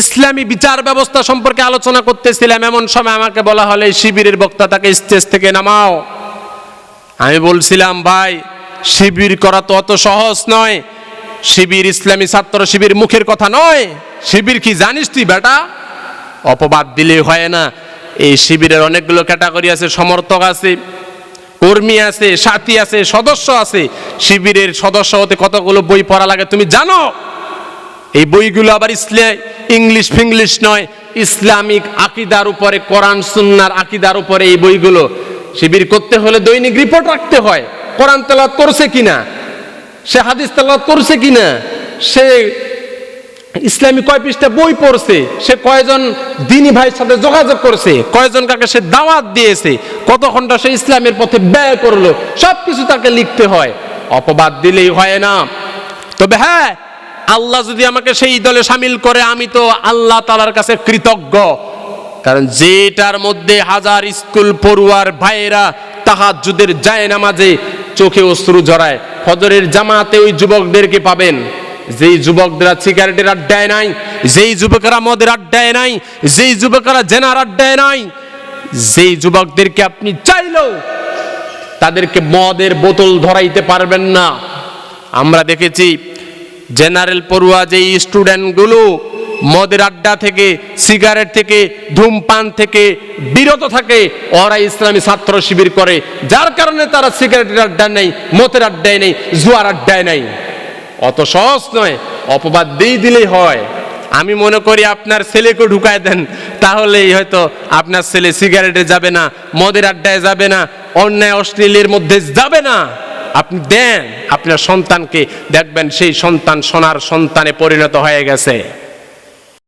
ইসলামী বিচার ব্যবস্থা সম্পর্কে আলোচনা করতেছিলাম, এমন সময় আমাকে বলা হলে শিবিরের বক্তা তাকে স্টেজ থেকে নামাও। আমি বলছিলাম, ভাই, শিবির করা তো অত সহজ নয়। শিবির ইসলামী ছাত্র শিবির মুখের কথা নয়। শিবির কি জানিস তুই, বেটা? অপবাদ দিলে হয় না। এই শিবিরের অনেকগুলো ক্যাটাগরি আছে, সমর্থক আছে, কর্মী আছে, সাথী আছে, সদস্য আছে। শিবিরের সদস্য হতে কতগুলো বই পড়া লাগে তুমি জানো? এই বইগুলো আবার ইসলাম ইংলিশ ফিংলিশ নয়, ইসলামিক আকিদার উপরে, কোরআন, সুন্নার আকিদার উপরে এই বইগুলো। শিবির করতে হলে দৈনিক রিপোর্ট রাখতে হয়। কোরআন তেলাওয়াত করছে কিনা? সে হাদিস তেলাওয়াত করছে কিনা? সে ইসলামী কয় পৃষ্ঠা বই পড়ছে? সে কয়জন দিনী ভাইয়ের সাথে যোগাযোগ করছে? কয়জন কাকে সে দাওয়াত দিয়েছে? কত ঘণ্টা সে ইসলামের পথে ব্যয় করল? সব কিছু তাকে লিখতে হয়। অপবাদ দিলেই হয় না। তবে হ্যাঁ আল্লাহ যদি আমাকে সেই দলে সামিল করে, আমি তো আল্লাহ তালার কাছে কৃতজ্ঞ। কারণ যেটার মধ্যে হাজার স্কুল পড়ুয়ার ভাইয়েরা তাহাজুদের যায় নামাজে চোখে অশ্রু জড়ায় ফজরের জামাতে ওই যুবকদেরকে পাবেন। যেই যুবকরা সিগারেটের আড্ডায় নাই, যেই যুবকেরা মদের আড্ডায় নাই, যেই যুবকেরা জেনার আড্ডায় নাই, যেই যুবকদেরকে আপনি চাইলেও তাদেরকে মদের বোতল ধরাইতে পারবেন না। আমরা দেখেছি জেনারেল পড়ুয়া যে স্টুডেন্টগুলো মদের আড্ডা থেকে, সিগারেট থেকে, ধূমপান থেকে বিরত থাকে ওরা ইসলামী ছাত্র শিবির করে। যার কারণে তারা সিগারেটের আড্ডা নেই মতের আড্ডায় নেই, জুয়ার আড্ডায় নেই। অত সহজ নয়, অপবাদ দিয়ে দিলেই হয়। আমি মনে করি আপনার ছেলেকে ঢুকায় দেন, তাহলেই হয়তো আপনার ছেলে সিগারেটে যাবে না, মদের আড্ডায় যাবে না, অন্যায় অশ্লীলের মধ্যে যাবে না। আপনি দেন আপনার সন্তানকে দেখবেন সেই সন্তান সোনার সন্তানে পরিণত হয়ে গেছে।